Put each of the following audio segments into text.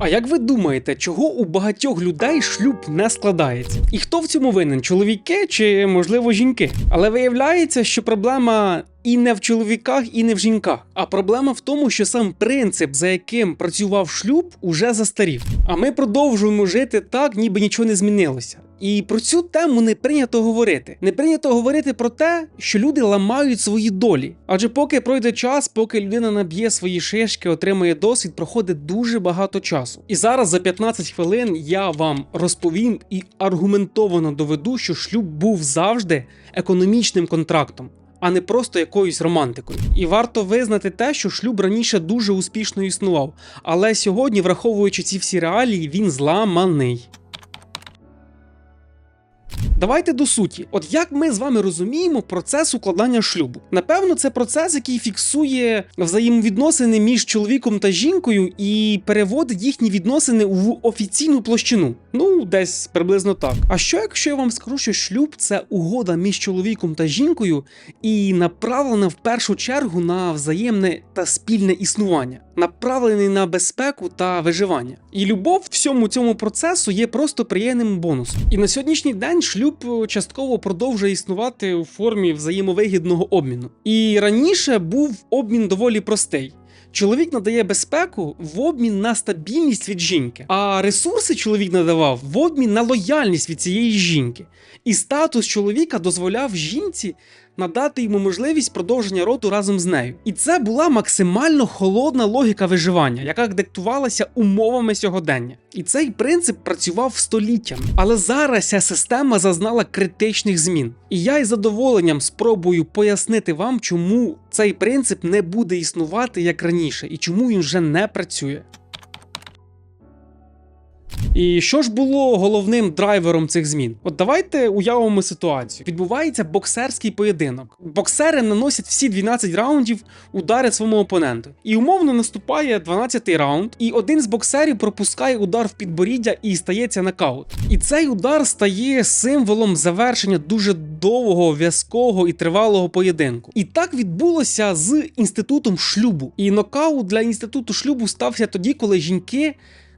А як ви думаєте, чого у багатьох людей шлюб не складається? І хто в цьому винен? Чоловіки чи можливо жінки? Але виявляється, що проблема. І не в чоловіках, і не в жінках. А проблема в тому, що сам принцип, за яким працював шлюб, уже застарів. А ми продовжуємо жити так, ніби нічого не змінилося. І про цю тему не прийнято говорити. Не прийнято говорити про те, що люди ламають свої долі. Адже поки пройде час, поки людина наб'є свої шишки, отримує досвід, проходить дуже багато часу. І зараз за 15 хвилин я вам розповім і аргументовано доведу, що шлюб був завжди економічним контрактом. А не просто якоюсь романтикою. І варто визнати те, що шлюб раніше дуже успішно існував, але сьогодні, враховуючи ці всі реалії, він зламаний. Давайте до суті. От як ми з вами розуміємо процес укладання шлюбу? Напевно, це процес, який фіксує взаємовідносини між чоловіком та жінкою і переводить їхні відносини в офіційну площину. Ну, десь приблизно так. А що якщо я вам скажу, що шлюб це угода між чоловіком та жінкою і направлена в першу чергу на взаємне та спільне існування, направлений на безпеку та виживання. І любов всьому цьому процесу є просто приємним бонусом. І на сьогоднішній день шлюб е, частково продовжує існувати у формі взаємовигідного обміну. І раніше був обмін доволі простий. Чоловік надає безпеку в обмін на стабільність від жінки, а ресурси чоловік надавав в обмін на лояльність від цієї жінки. І статус чоловіка дозволяв жінці надати йому можливість продовження роду разом з нею. І це була максимально холодна логіка виживання, яка диктувалася умовами сьогодення. І цей принцип працював століттями. Але зараз ця система зазнала критичних змін. І я із задоволенням спробую пояснити вам, чому цей принцип не буде існувати як раніше, і чому він вже не працює. І що ж було головним драйвером цих змін? От давайте уявимо ситуацію. Відбувається боксерський поєдинок. Боксери наносять всі 12 раундів удари своєму опоненту. І умовно наступає 12-й раунд, і один з боксерів пропускає удар в підборіддя і стається нокаут. І цей удар стає символом завершення дуже довгого, в'язкого і тривалого поєдинку. І так відбулося з інститутом шлюбу. І нокаут для інституту шлюбу стався тоді, коли жінки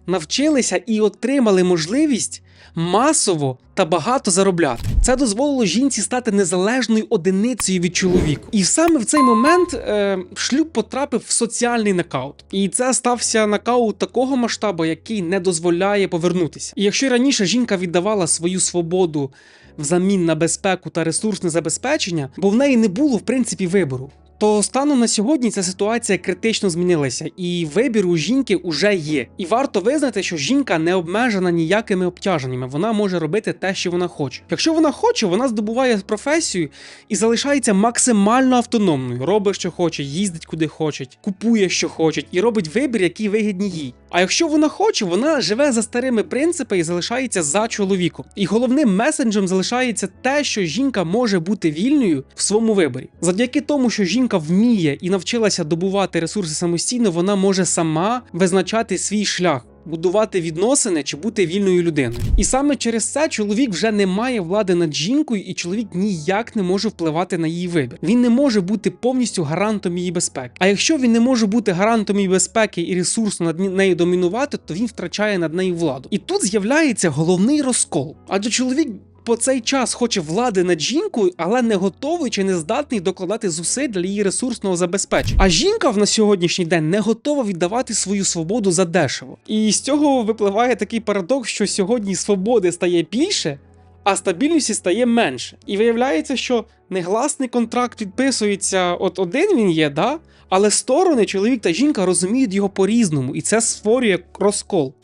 навчилися і отримали можливість масово та багато заробляти. Це дозволило жінці стати незалежною одиницею від чоловіка. І саме в цей момент е, шлюб потрапив в соціальний нокаут. І це стався нокаут такого масштабу, який не дозволяє повернутися. І якщо раніше жінка віддавала свою свободу взамін на безпеку та ресурсне забезпечення, бо в неї не було в принципі вибору. То станом на сьогодні ця ситуація критично змінилася, і вибір у жінки вже є. І варто визнати, що жінка не обмежена ніякими обтяженнями, вона може робити те, що вона хоче. Якщо вона хоче, вона здобуває професію і залишається максимально автономною, робить, що хоче, їздить куди хоче, купує, що хоче, і робить вибір, який вигідні їй. А якщо вона хоче, вона живе за старими принципами і залишається за чоловіком. І головним месенджем залишається те, що жінка може бути вільною в своєму виборі. Завдяки тому, що жінка вміє і навчилася добувати ресурси самостійно, вона може сама визначати свій шлях. Будувати відносини чи бути вільною людиною, і саме через це чоловік вже не має влади над жінкою, і чоловік ніяк не може впливати на її вибір. Він не може бути повністю гарантом її безпеки. А якщо він не може бути гарантом її безпеки і ресурсно над нею домінувати, то він втрачає над нею владу. І тут з'являється головний розкол, адже чоловік по цей час хоче влади над жінкою, але не готовий чи не здатний докладати зусиль для її ресурсного забезпечення. А жінка в на сьогоднішній день не готова віддавати свою свободу за дешево. І з цього випливає такий парадокс, що сьогодні свободи стає більше. А стабільності стає менше. І виявляється, що негласний контракт підписується, от один він є, да? але сторони, чоловік та жінка розуміють його по-різному, і це створює розкол.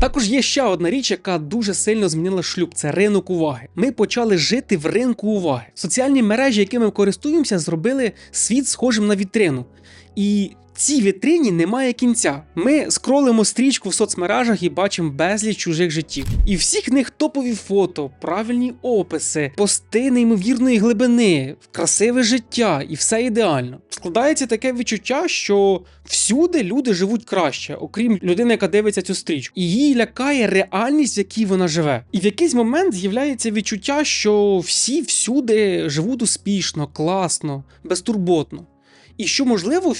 Також є ще одна річ, яка дуже сильно змінила шлюб це ринок уваги. Ми почали жити в ринку уваги. Соціальні мережі, якими користуємося, зробили світ схожим на вітрину. І цій вітрині немає кінця. Ми скролимо стрічку в соцмережах і бачимо безліч чужих життів. І всіх них топові фото, правильні описи, пости неймовірної глибини, красиве життя, і все ідеально. Складається таке відчуття, що всюди люди живуть краще, окрім людини, яка дивиться цю стрічку. І її лякає реальність, в якій вона живе. І в якийсь момент з'являється відчуття, що всі всюди живуть успішно, класно, безтурботно. І що можливо,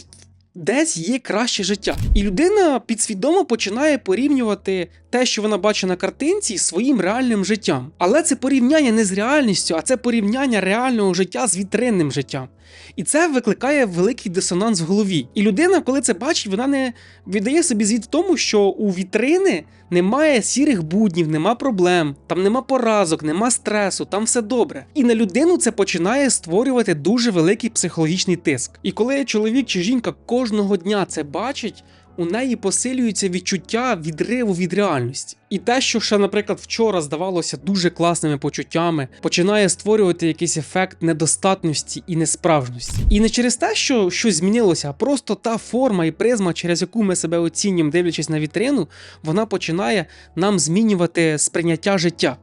десь є краще життя. І людина підсвідомо починає порівнювати те, що вона бачить на картинці, зі своїм реальним життям. Але це порівняння не з реальністю, а це порівняння реального життя з вітринним життям. І це викликає великий дисонанс в голові. І людина, коли це бачить, вона не віддає собі звіт в тому, що у вітрини немає сірих буднів, нема проблем, там нема поразок, нема стресу, там все добре. І на людину це починає створювати дуже великий психологічний тиск. І коли чоловік чи жінка кожного дня це бачить. У неї посилюється відчуття відриву від реальності. І те, що ще, наприклад, вчора здавалося дуже класними почуттями, починає створювати якийсь ефект недостатності і несправжності. І не через те, що щось змінилося, а просто та форма і призма, через яку ми себе оцінюємо, дивлячись на вітрину, вона починає нам змінювати сприйняття життя.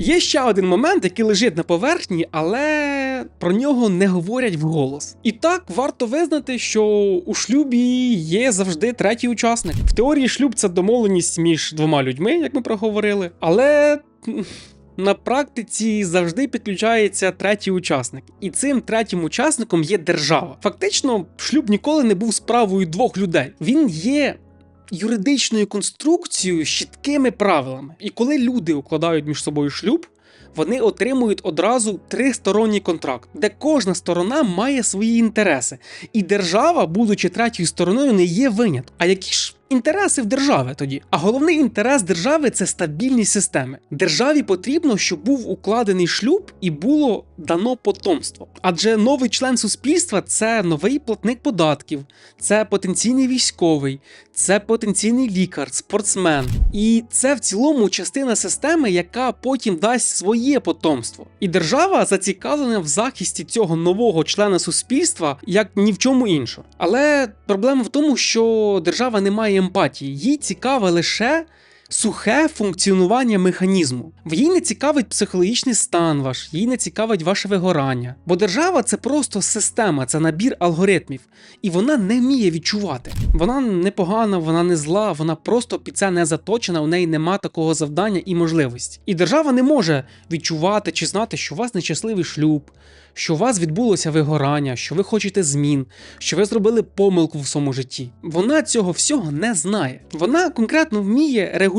Є ще один момент, який лежить на поверхні, але про нього не говорять вголос. І так варто визнати, що у шлюбі є завжди третій учасник. В теорії шлюб це домовленість між двома людьми, як ми проговорили, але. На практиці завжди підключається третій учасник, і цим третім учасником є держава. Фактично, шлюб ніколи не був справою двох людей. Він є юридичною конструкцією з чіткими правилами. І коли люди укладають між собою шлюб, вони отримують одразу тристоронній контракт, де кожна сторона має свої інтереси. І держава, будучи третьою стороною, не є винятком. А які ж інтереси в держави тоді? А головний інтерес держави це стабільність системи. Державі потрібно, щоб був укладений шлюб і було дано потомство. Адже новий член суспільства це новий платник податків, це потенційний військовий, це потенційний лікар, спортсмен. І це в цілому частина системи, яка потім дасть своє потомство. І держава зацікавлена в захисті цього нового члена суспільства як ні в чому іншому. Але проблема в тому, що держава не має емпатії, їй цікаве лише. Сухе функціонування механізму. Їй не цікавить психологічний стан ваш, їй не цікавить ваше вигорання. Бо держава це просто система, це набір алгоритмів, і вона не вміє відчувати. Вона не погана, вона не зла, вона просто під це не заточена, у неї нема такого завдання і можливості. І держава не може відчувати чи знати, що у вас нещасливий шлюб, що у вас відбулося вигорання, що ви хочете змін, що ви зробили помилку в своєму житті. Вона цього всього не знає. Вона конкретно вміє регулювати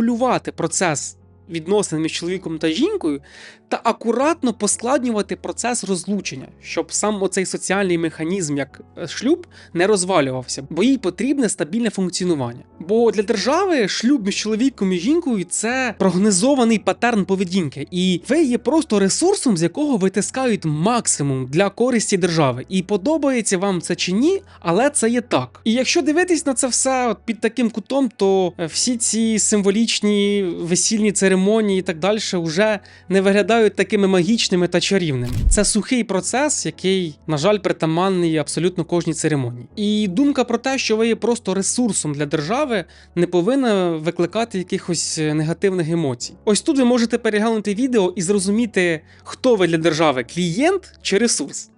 процес відносин між чоловіком та жінкою та акуратно поскладнювати процес розлучення, щоб сам оцей соціальний механізм, як е, шлюб, не розвалювався, бо їй потрібне стабільне функціонування. Бо для держави шлюб між чоловіком і жінкою це прогнозований патерн поведінки, і ви є просто ресурсом, з якого витискають максимум для користі держави. І подобається вам це чи ні, але це є так. І якщо дивитись на це все під таким кутом, то е, всі ці символічні весільні церемонії і так далі вже не виглядають такими магічними та чарівними. Це сухий процес, який, на жаль, притаманний абсолютно кожній церемонії. І думка про те, що ви є просто ресурсом для держави, не повинна викликати якихось е, негативних емоцій. Ось тут ви можете переглянути відео і зрозуміти, хто ви для держави клієнт чи ресурс.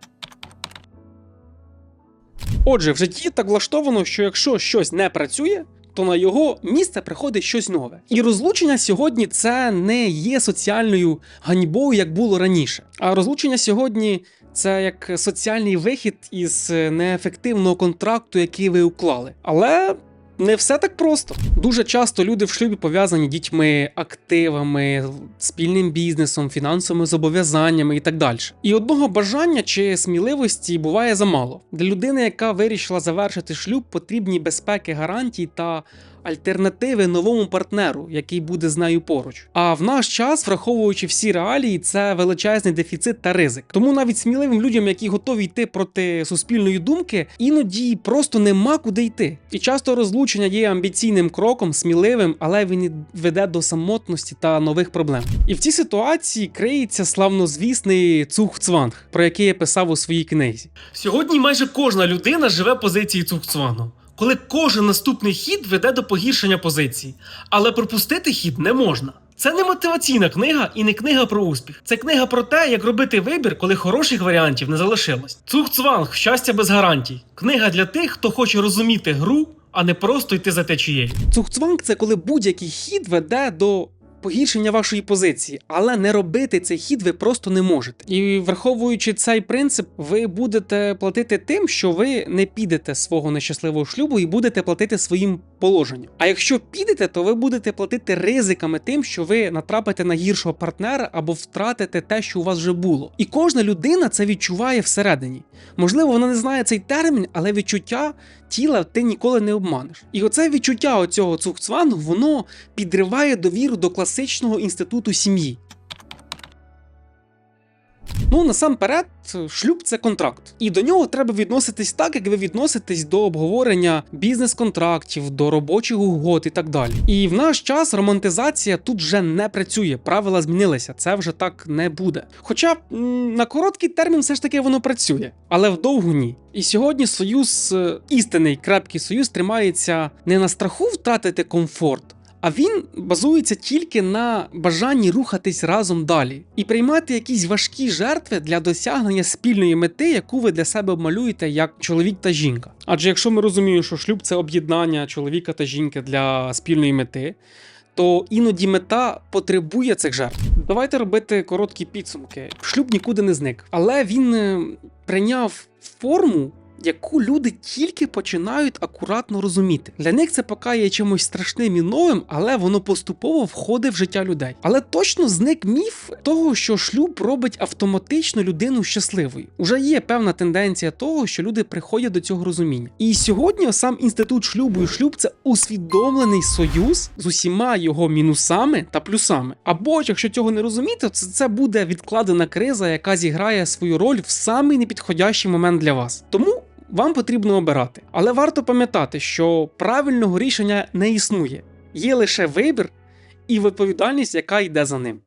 Отже, в житті так влаштовано, що якщо щось не працює, то на його місце приходить щось нове. І розлучення сьогодні це не є соціальною ганьбою, як було раніше. А розлучення сьогодні це як соціальний вихід із неефективного контракту, який ви уклали. Але. Не все так просто. Дуже часто люди в шлюбі пов'язані дітьми, активами, спільним бізнесом, фінансовими зобов'язаннями і так далі. І одного бажання чи сміливості буває замало. Для людини, яка вирішила завершити шлюб, потрібні безпеки, гарантії та альтернативи новому партнеру, який буде з нею поруч. А в наш час, враховуючи всі реалії, це величезний дефіцит та ризик. Тому навіть сміливим людям, які готові йти проти суспільної думки, іноді просто нема куди йти. І часто розлучення є амбіційним кроком, сміливим, але він веде до самотності та нових проблем. І в цій ситуації криється славнозвісний цух-цванг, про який я писав у своїй книзі. Сьогодні майже кожна людина живе позиції цух-цвангу коли кожен наступний хід веде до погіршення позиції, але пропустити хід не можна. Це не мотиваційна книга і не книга про успіх. Це книга про те, як робити вибір, коли хороших варіантів не залишилось. Цух-цванг, щастя без гарантій. Книга для тих, хто хоче розуміти гру, а не просто йти за течією. Цух-цванг це коли будь-який хід веде до погіршення вашої позиції, але не робити цей хід ви просто не можете. І враховуючи цей принцип, ви будете платити тим, що ви не підете свого нещасливого шлюбу і будете платити своїм положенням. А якщо підете, то ви будете платити ризиками тим, що ви натрапите на гіршого партнера або втратите те, що у вас вже було. І кожна людина це відчуває всередині. Можливо, вона не знає цей термін, але відчуття тіла ти ніколи не обманеш. І оце відчуття оцього цухцвангу, воно підриває довіру до класичного інституту сім'ї. Ну, насамперед, шлюб це контракт, і до нього треба відноситись так, як ви відноситесь до обговорення бізнес-контрактів, до робочих угод і так далі. І в наш час романтизація тут вже не працює, правила змінилися, це вже так не буде. Хоча на короткий термін все ж таки воно працює, але вдовгу ні. І сьогодні союз, е, істинний крепкий союз, тримається не на страху втратити комфорт. А він базується тільки на бажанні рухатись разом далі і приймати якісь важкі жертви для досягнення спільної мети, яку ви для себе обмалюєте як чоловік та жінка. Адже якщо ми розуміємо, що шлюб це об'єднання чоловіка та жінки для спільної мети, то іноді мета потребує цих жертв. Давайте робити короткі підсумки. Шлюб нікуди не зник, але він е, прийняв форму. Яку люди тільки починають акуратно розуміти. Для них це поки є чимось страшним і новим, але воно поступово входить в життя людей. Але точно зник міф того, що шлюб робить автоматично людину щасливою. Уже є певна тенденція того, що люди приходять до цього розуміння. І сьогодні сам інститут шлюбу і шлюб це усвідомлений союз з усіма його мінусами та плюсами. Або якщо цього не розуміти, то це, буде відкладена криза, яка зіграє свою роль в самий непідходящий момент для вас. Тому. Вам потрібно обирати, але варто пам'ятати, що правильного рішення не існує. Є лише вибір і відповідальність, яка йде за ним.